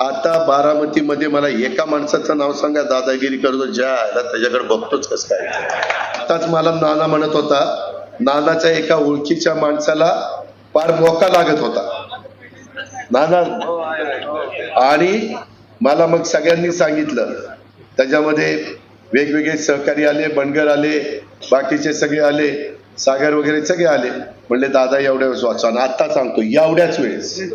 आता बारामतीमध्ये मला एका माणसाचं नाव सांगा दादागिरी करतो ज्या आला त्याच्याकडे बघतोच कस काय आताच मला नाना म्हणत होता नानाच्या एका ओळखीच्या माणसाला फार मोका लागत होता. नाना आणि मला मग सगळ्यांनी सांगितलं. त्याच्यामध्ये वेगवेगळे सहकारी आले बनगर आले बाकीचे सगळे आले. सागर वगैरे सगळे आले. म्हणले दादा एवढ्या वेळेस वाचवा. आणि आता सांगतो एवढ्याच वेळेस.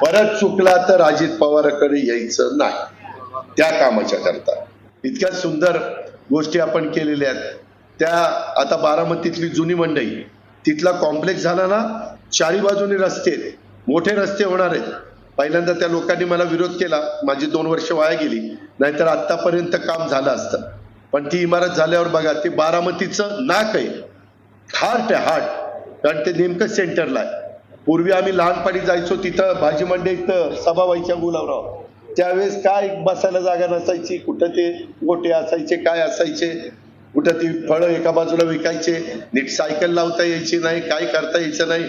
परत चुकला तर अजित पवाराकडे यायचं नाही. त्या कामाच्या करता. इतक्या सुंदर गोष्टी आपण केलेल्या आहेत. त्या आता बारामतीतली जुनी मंडई तिथला कॉम्प्लेक्स झाला ना चारी बाजूने रस्ते आहेत. मोठे रस्ते होणार आहेत. पहिल्यांदा त्या लोकांनी मला विरोध केला. माझी दोन वर्ष वाया गेली. नाहीतर आतापर्यंत काम झालं असतं. पण ती इमारत झाल्यावर बघा ते बारामतीचं नाक आहे. हार्ट आहे हार्ट. कारण ते नेमकं सेंटरला आहे. पूर्वी आम्ही लहानपणी जायचो तिथं भाजी मंडईत सभा व्हायच्या गुलाबराव. त्यावेळेस काय बसायला जागा नसायची कुठं ते गोटे असायचे काय असायचे कुठं ती फळं एका बाजूला विकायचे नीट सायकल लावता यायची नाही काय करता यायचं नाही.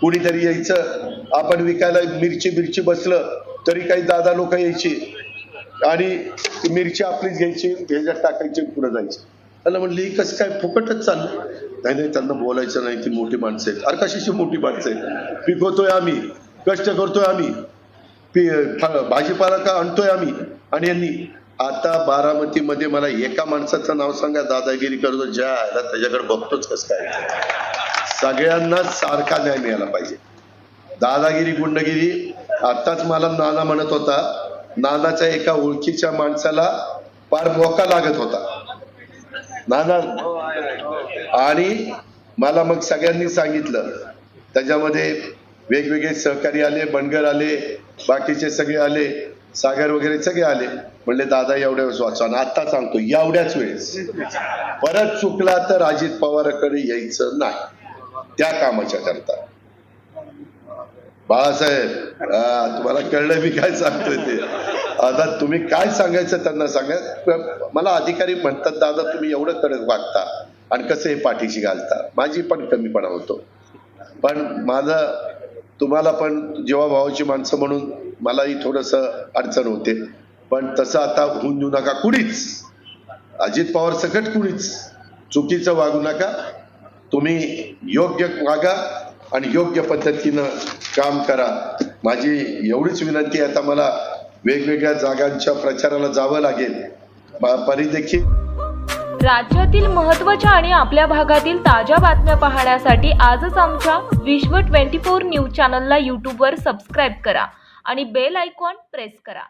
कुणीतरी यायचं आपण विकायला मिरची मिरची बसलं तरी काही दादा लोक यायची. आणि मिरची आपलीच घ्यायची ह्याच्यात टाकायची पुढं जायची. त्याला म्हणली "ही कसं काय फुकटच चाललं? नाही नाही त्यांना बोलायचं नाही ती मोठी माणसं आहेत. अरे कशाची मोठी माणसं आहेत? पिकवतोय आम्ही कष्ट करतोय आम्ही पी- भाजीपाला का आणतोय आम्ही आणि यांनी. आता बारामतीमध्ये मला एका माणसाचं नाव सांगा दादागिरी करतो ज्या आला त्याच्याकडे बघतोच कसं काय सगळ्यांना सारखा न्याय मिळाला पाहिजे. दादागिरी गुंडगिरी आताच मला नाना म्हणत होता नानाच्या एका ओळखीच्या माणसाला फार मोका लागत होता. नाना आणि मला मग सगळ्यांनी सांगितलं. त्याच्यामध्ये वेगवेगळे सहकारी आले बनगर आले बाकीचे सगळे आले सागर वगैरे सगळे आले. म्हणले दादा एवढ्या वेळेस वाचवा. आता सांगतो एवढ्याच वेळेस. परत चुकला तर अजित पवाराकडे यायचं नाही. त्या कामाच्या करता. बाळासाहेब तुम्हाला कळलं मी काय सांगतोय ते. आता तुम्ही काय सांगायचं त्यांना सांगा. मला अधिकारी म्हणतात दादा तुम्ही एवढं कडक वागता आणि कसं हे पाठीशी घालता. माझी पण कमीपणा होतो. पण माझं तुम्हाला पण जेव्हा भावाची माणसं म्हणून मलाही थोडस अडचण होते. पण तसं आता होऊन देऊ नका कुणीच. अजित पवार सकट कुणीच. चुकीचं वागू नका. तुम्ही योग्य वागा आणि योग्य पद्धतीनं काम करा. माझी एवढीच विनंती आहे. आता मला वेगवेगळ्या जागांच्या प्रचाराला जावं लागेल. परिदेखील. राज्यातील महत्त्वाच्या आणि आपल्या भागातील ताज्या बातम्या पाहण्यासाठी आजच आमच्या विश्व 24 न्यूज चॅनलला यूट्यूबवर सबस्क्राईब करा आणि बेल आयकॉन प्रेस करा.